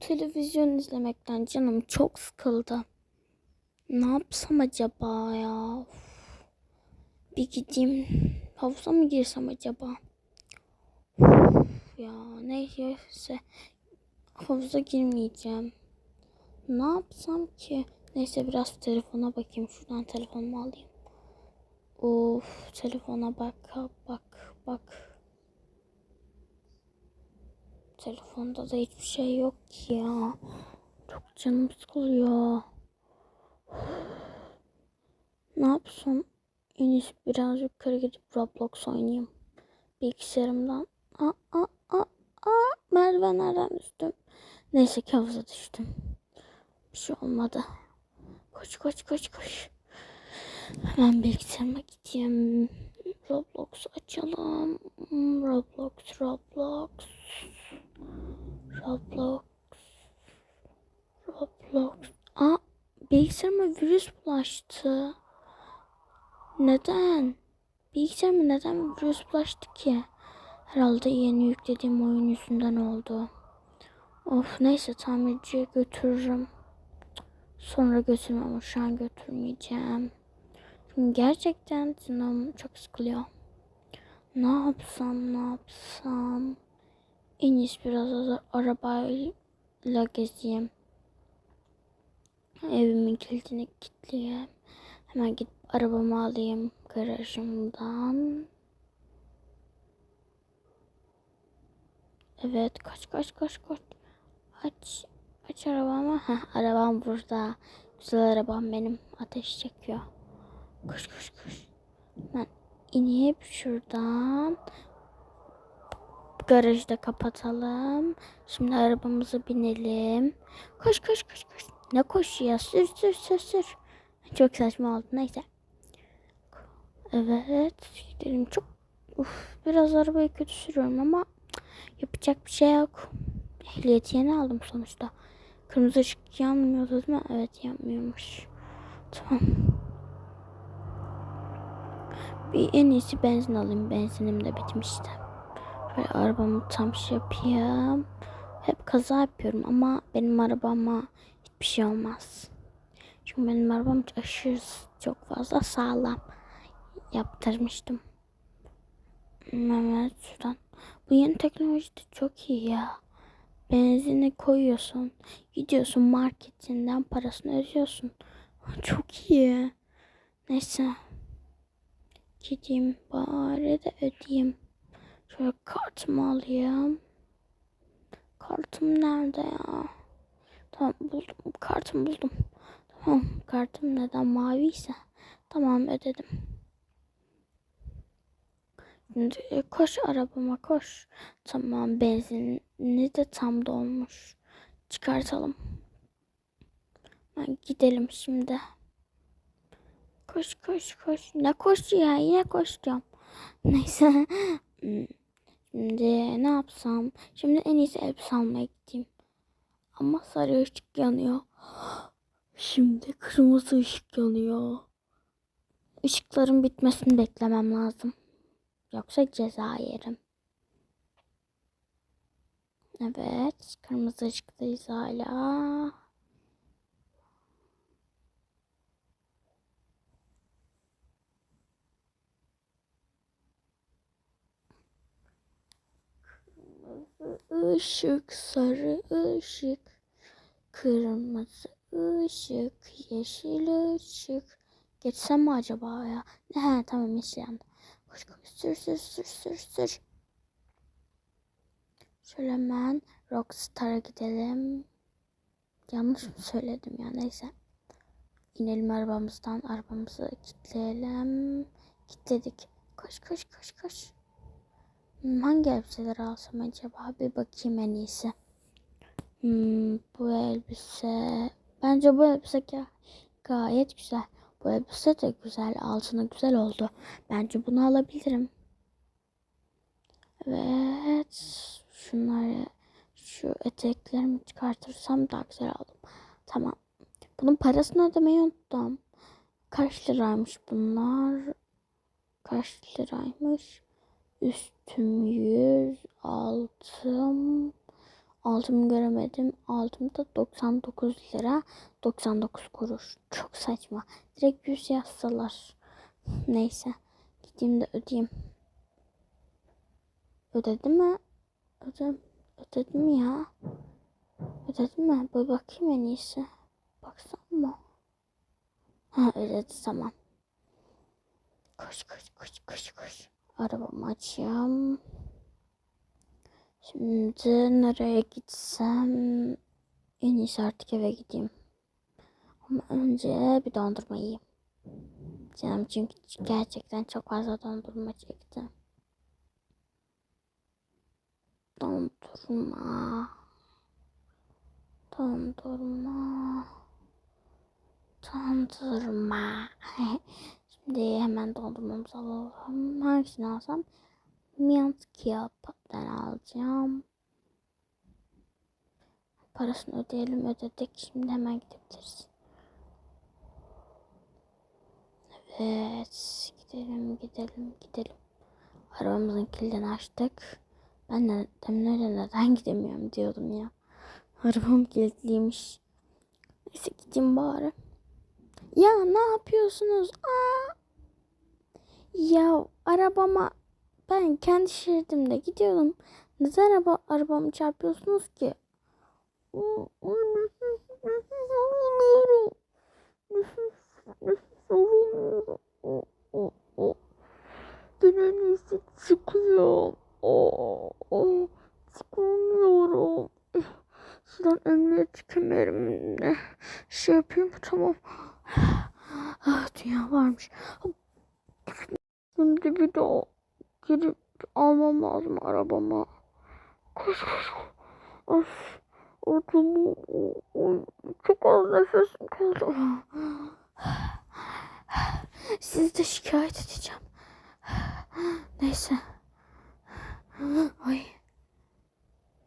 televizyon izlemekten canım çok sıkıldı. Ne yapsam acaba ya? Of. Bir gideyim. Havuza mı girsem acaba? Of ya neyse. Havuza girmeyeceğim. Ne yapsam ki? Neyse biraz telefona bakayım. Şuradan telefonumu alayım. Of telefona bak bak bak. Telefonda da hiçbir şey yok ki ya. Çok canım sıkılıyor. Ne yapsam? En iyisi biraz yukarı gidip Roblox oynayayım. Bilgisayarımdan. Aa, aa, aa, aa, merdivenlerden düştüm. Neyse ki havuza düştüm. Bir şey olmadı. Koş koş koş koş. Hemen bilgisayarıma gideyim. Roblox açalım. Roblox, Roblox. Roblox. Roblox. Aa, bilgisayarıma virüs bulaştı. Neden? Bilgisayarıma neden virüs bulaştı ki? Herhalde yeni yüklediğim oyun yüzünden oldu. Of neyse tamirciye götürürüm. Sonra götürmem ama şu an götürmeyeceğim. Şimdi gerçekten canım çok sıkılıyor. Ne yapsam ne yapsam. En biraz az arabayla gezeyim. Evimin kilidini kilitleyeyim. Hemen gidip arabamı alayım garajımdan. Evet kaç kaç kaç kaç. Aç aç arabamı. Heh, arabam burada. Güzel arabam benim. Ateş çekiyor. Koş koş koş. Ben inip şuradan. Garajı da kapatalım. Şimdi arabamıza binelim. Koş koş koş koş. Ne koş ya? Sür sür sür sür. Çok saçma oldu. Neyse. Evet. Gidelim. Çok Uf, biraz arabayı kötü sürüyorum ama yapacak bir şey yok. Ehliyeti yeni aldım sonuçta. Kırmızı ışık yanmıyordu değil mi? Evet yanmıyormuş. Tamam. Bir en iyisi benzin alayım. Benzinim de bitmişti. Şöyle arabamı tam şey yapayım. Hep kaza yapıyorum ama benim arabama hiçbir şey olmaz. Çünkü benim arabam aşırı çok fazla sağlam. Yaptırmıştım. Evet şuradan. Bu yeni teknoloji de çok iyi ya. Benzini koyuyorsun. Gidiyorsun marketinden parasını ödüyorsun. Çok iyi. Neyse. Gideyim bari de ödeyeyim. Şöyle kartımı alayım. Kartım nerede ya? Tamam buldum. Kartımı buldum. Tamam kartım neden maviyse. Tamam ödedim. Şimdi koş arabama koş. Tamam benzini de tam dolmuş. Çıkartalım. Ben gidelim şimdi. Koş koş koş. Ne koş ya yine koşacağım. Neyse. Şimdi ne yapsam? Şimdi en iyisi elbise almaya gideyim. Ama sarı ışık yanıyor. Şimdi kırmızı ışık yanıyor. Işıkların bitmesini beklemem lazım. Yoksa ceza yerim. Evet. Kırmızı ışıktayız hala. Işık, sarı ışık, kırmızı ışık, yeşil ışık. Geçsem mi acaba ya? He tamam yeşil yandı. Koş koş sür sür sür sür sür. Şöyle hemen Rockstar'a gidelim. Yanlış mı söyledim ya neyse. İnelim arabamızdan. Arabamızı kilitleyelim. Kilitledik. Koş koş koş koş. Hmm, hangi elbiseleri alsam acaba? Bir bakayım en iyisi. Hmm, bu elbise. Bence bu elbise ga- gayet güzel. Bu elbise de güzel. Altına güzel oldu. Bence bunu alabilirim. Evet. Şunları şu eteklerimi çıkartırsam daha güzel oldum. Tamam. Bunun parasını ödemeyi unuttum. Kaç liraymış bunlar? Kaç liraymış? Üstüm 100, altım Altımı göremedim. Altım da 99 lira 99 kuruş. Çok saçma. Direkt 100 yazsalar. Neyse. Gideyim de ödeyeyim. Ödedi mi? Ödedim. Ödedim ya. Ödedim mi? Bir bakayım en iyisi. Baksam mı? Ha ödedi tamam. Koş koş koş koş koş. Arabamı açayım. Şimdi nereye gitsem en iyisi artık eve gideyim. Ama önce bir dondurma yiyeyim. Canım çünkü gerçekten çok fazla dondurma çekti. Dondurma. Dondurma. Dondurma. Şimdi hemen dondurmamızı alalım. Hangisini alsam? Mint Kiyap'tan alacağım. Parasını ödeyelim ödedik. Şimdi hemen gidebiliriz. Evet. Gidelim gidelim gidelim. Arabamızın kilidini açtık. Ben de demin öyle neden gidemiyorum diyordum ya. Arabam kilitliymiş. Neyse gideyim bari. Ya ne yapıyorsunuz? Aa! Ya arabama ben kendi şeridimde gidiyorum. Neden araba, arabamı çarpıyorsunuz ki? Ben en iyisi çıkıyorum. Çıkamıyorum. Şuradan emniyet kemerimle şey yapayım tamam. Ah, dünya varmış. Şimdi bir daha gidip almam lazım arabama. Koş koş. Of. Ortamı, çok az nefesim kaldı. Sizi de şikayet edeceğim. Neyse. Ay.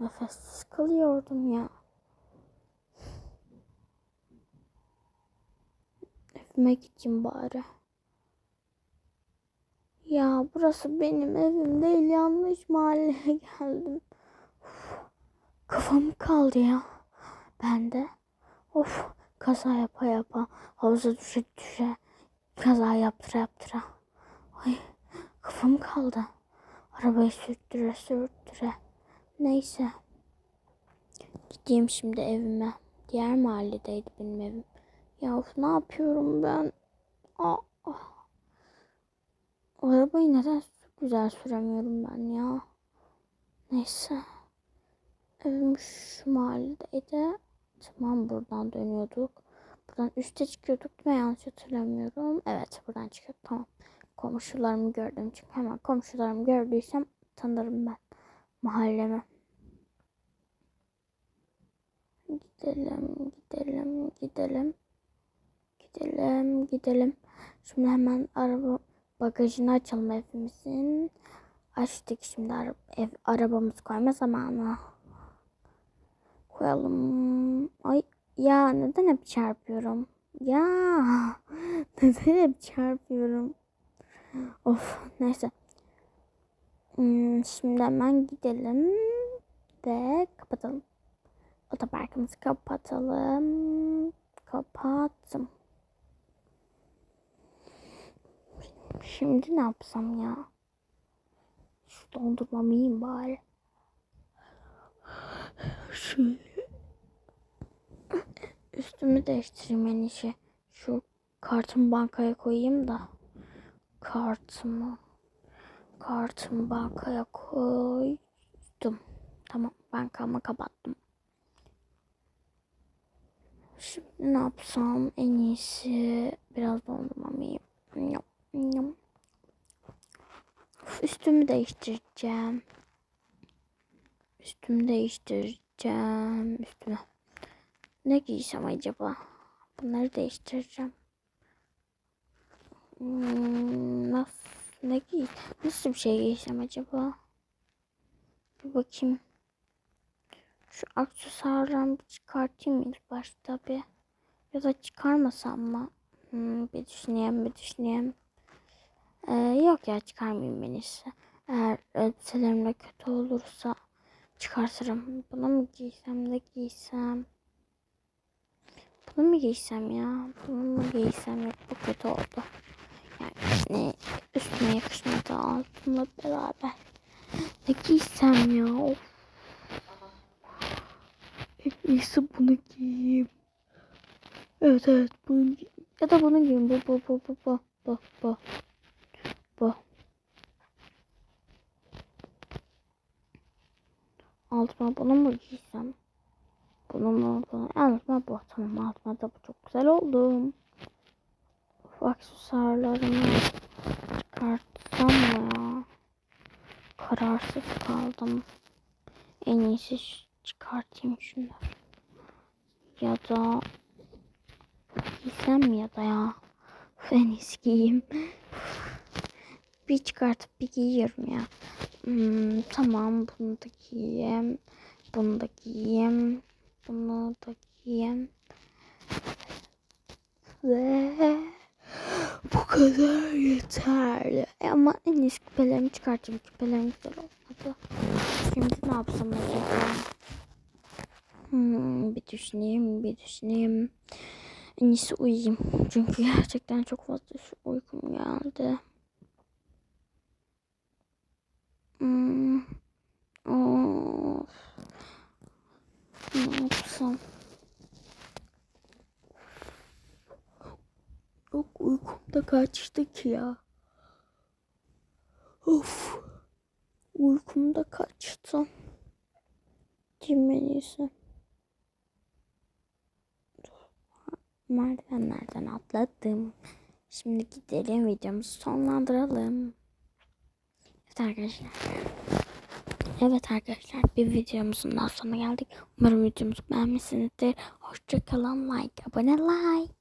Nefessiz kalıyordum ya. Evime gideyim bari. Ya burası benim evim değil yanlış mahalleye geldim. Uf, kafam kaldı ya. Ben de of kaza yapa yapa havuza düşe düşe kaza yaptıra yaptıra. Ay kafam kaldı. Arabayı sürttüre sürttüre. Neyse. Gideyim şimdi evime. Diğer mahalledeydi benim evim. Ya ne yapıyorum ben? Aa, Arabayı neden güzel süremiyorum ben ya? Neyse. Evim şu mahalledeydi. Tamam buradan dönüyorduk. Buradan üste çıkıyorduk değil mi? Yanlış hatırlamıyorum. Evet buradan çıkıyorduk. Tamam. Komşularımı gördüm. Çünkü hemen komşularımı gördüysem tanırım ben mahallemi. Gidelim, gidelim, gidelim. Gidelim, gidelim. Şimdi hemen araba bagajını açalım evimizin. Açtık şimdi ara ev arabamızı koyma zamanı. Koyalım. Ay ya neden hep çarpıyorum? Ya neden hep çarpıyorum? Of neyse. Hmm, şimdi hemen gidelim ve kapatalım. Otoparkımızı kapatalım. Kapattım. Şimdi ne yapsam ya? Şu dondurmamı yiyeyim bari. Şöyle. Üstümü değiştireyim iyisi. Şu kartımı bankaya koyayım da. Kartımı. Kartımı bankaya koydum. Tamam bankamı kapattım. Şimdi ne yapsam en iyisi biraz dondurmamı yiyeyim. Yum. Üstümü değiştireceğim. Üstümü değiştireceğim. Üstüme. Ne giysem acaba? Bunları değiştireceğim. Hmm, nasıl? Ne giy? Nasıl bir şey giysem acaba? Bir bakayım. Şu aksesuarlarımı çıkartayım ilk başta bir. Ya da çıkarmasam mı? Hmm, bir düşüneyim, bir düşüneyim. Ee, yok ya çıkarmayayım ben iyisi. Eğer elbiselerimde kötü olursa çıkartırım. Bunu mu giysem ne giysem? Bunu mu giysem ya? Bunu mu giysem? Yok bu kötü oldu. Yani üstüme yakışmadı altımla beraber. Ne giysem ya? Of. En iyisi bunu giyeyim. Evet evet bunu giy- ya da bunu giyeyim. Bu bu bu bu bu bu. Bu. Altıma bunu mu giysem? Bunu mu? Bunu. Altıma bu. Tamam altıma da bu çok güzel oldu. Uf, aksesuarlarımı çıkartsam mı ya? Kararsız kaldım. En iyisi çıkartayım şunları. Ya da giysem ya da ya? En iyisi giyeyim. bir çıkartıp bir giyiyorum ya. Hmm, tamam bunu da giyeyim. Bunu da giyeyim. Bunu da giyeyim. Ve bu kadar yeterli. E ama en iyisi küpelerimi çıkartayım. Küpelerim güzel olmadı. Şimdi ne yapsam acaba? Hmm, bir düşüneyim, bir düşüneyim. En iyisi uyuyayım. Çünkü gerçekten çok fazla uykum geldi. Hmm. Of. Ne yapsam? Yok uykum da kaçtı ki ya. Of. Uykum da kaçtı. İyisi? Merdivenlerden atladım. Şimdi gidelim videomuzu sonlandıralım. Evet arkadaşlar. Evet arkadaşlar bir videomuzun daha sonuna geldik. Umarım videomuzu beğenmişsinizdir. Hoşçakalın. Like, abone like.